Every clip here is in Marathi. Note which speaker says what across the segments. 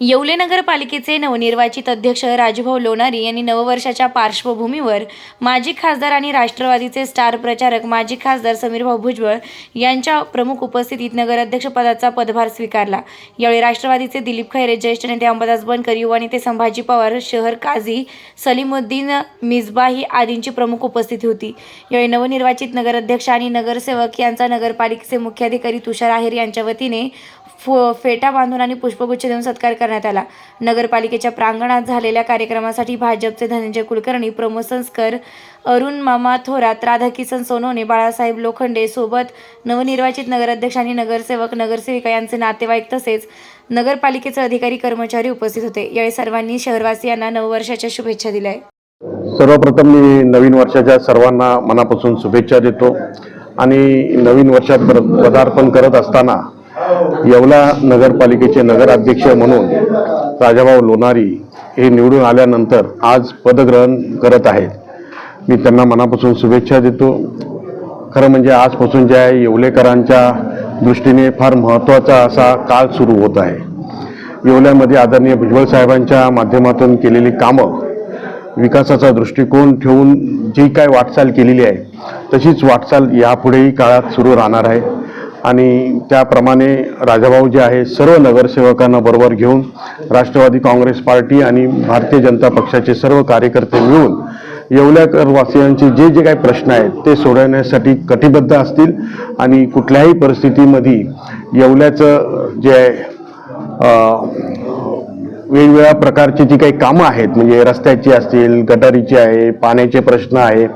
Speaker 1: येवले नगरपालिकेचे नवनिर्वाचित अध्यक्ष राजभाऊ लोणारी यांनी नववर्षाच्या पार्श्वभूमीवर माजी खासदार आणि राष्ट्रवादीचे स्टार प्रचारक माजी खासदार समीरभाऊ भुजबळ यांच्या प्रमुख उपस्थितीत नगराध्यक्षपदाचा पदभार स्वीकारला. यावेळी राष्ट्रवादीचे दिलीप खैरे ज्येष्ठ नेते अंबादास बनकर युवा नेते संभाजी पवार शहर काझी सलीमुद्दीन मिसबाही आदींची प्रमुख उपस्थिती होती. यावेळी नवनिर्वाचित नगराध्यक्ष आणि नगरसेवक यांचा नगरपालिकेचे मुख्याधिकारी तुषार आहेर यांच्या वतीने फो फेटा बांधून आणि पुष्पगुच्छ देऊन सत्कार करण्यात आला. नगरपालिकेच्या प्रांगणात झालेल्या कार्यक्रमासाठी भाजपचे धनंजय कुलकर्णी प्रमोद संस्कर अरुण मामा थोरात राधाकिसन सोनवणे बाळासाहेब लोखंडे सोबत नवनिर्वाचित नगराध्यक्ष आणि नगरसेवक नगरसेविका यांचे नातेवाईक तसेच नगरपालिकेचे अधिकारी कर्मचारी उपस्थित होते. यावेळी सर्वांनी शहरवासियांना नववर्षाच्या शुभेच्छा दिल्या.
Speaker 2: सर्वप्रथम मी नवीन वर्षाच्या सर्वांना मनापासून शुभेच्छा देतो. आणि नवीन वर्षात पदार्पण करत असताना येवला नगरपालिकेचे नगराध्यक्ष म्हणून राजाभाऊ लोणारी हे निवडून आल्यानंतर आज पदग्रहण करत आहेत. मी त्यांना मनापासून शुभेच्छा देतो. खरं म्हणजे आजपासून जे आहे येवलेकरांच्या दृष्टीने फार महत्त्वाचा असा काळ सुरू होत आहे. येवल्यामध्ये आदरणीय भुजबळ साहेबांच्या माध्यमातून केलेली कामं विकासाचा दृष्टिकोन ठेवून जी काय वाटचाल केलेली आहे तशीच वाटचाल यापुढेही काळात सुरू राहणार आहे. आणि त्याप्रमाणे राजाभाऊ जे आहे सर्व नगरसेवकांना बरोबर घेऊन राष्ट्रवादी काँग्रेस पार्टी आणि भारतीय जनता पक्षाचे सर्व कार्यकर्ते मिळून येवल्याकरवासियांचे जे जे काही प्रश्न आहेत ते सोडवण्यासाठी कटिबद्ध असतील आणि कुठल्याही परिस्थितीमध्ये येवल्याचं जे आहे वेगवेगळ्या प्रकारची जी काही कामं आहेत म्हणजे रस्त्याची असतील गटारीची आहे पाण्याचे प्रश्न आहे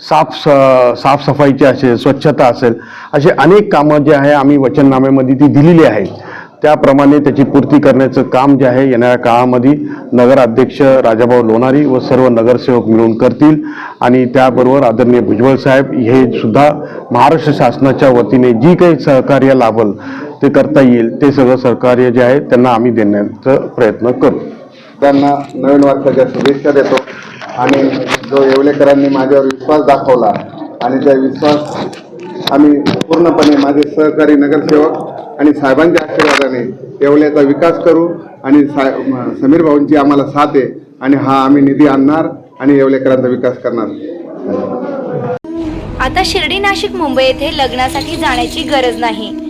Speaker 2: साफ स- साफसफाईची असेल स्वच्छता असेल असे अनेक कामं जे आहे आम्ही वचननाम्यामध्ये ती दिलेली आहेत. त्याप्रमाणे त्याची पूर्ती करण्याचं काम जे आहे येणाऱ्या काळामध्ये नगराध्यक्ष राजाभाऊ लोणारी व सर्व नगरसेवक मिळून करतील. आणि त्याबरोबर आदरणीय भुजबळ साहेब हे सुद्धा महाराष्ट्र शासनाच्या वतीने जी काही सहकार्य लाभल ते करता येईल ते सगळं सहकार्य जे आहे त्यांना आम्ही देण्याचा प्रयत्न करू.
Speaker 3: त्यांना नवीन वर्षाच्या शुभेच्छा देतो. आणि जो येवलेकरांनी माझ्यावर विश्वास दाखवला आणि त्या विश्वास आम्ही पूर्णपणे माझे सहकारी नगरसेवक आणि साहेबांच्या आशीर्वादाने येवल्याचा विकास करू आणि साय म- समीर भाऊंची आम्हाला साथ आहे आणि हा आम्ही निधी आणणार आणि येवलेकरांचा विकास करणार.
Speaker 1: आता शिर्डी नाशिक मुंबई येथे लग्नासाठी जाण्याची गरज नाही.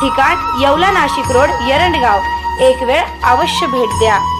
Speaker 1: ठिकाण येवला नाशिक रोड येरंडगाव. एक वेळ अवश्य भेट द्या.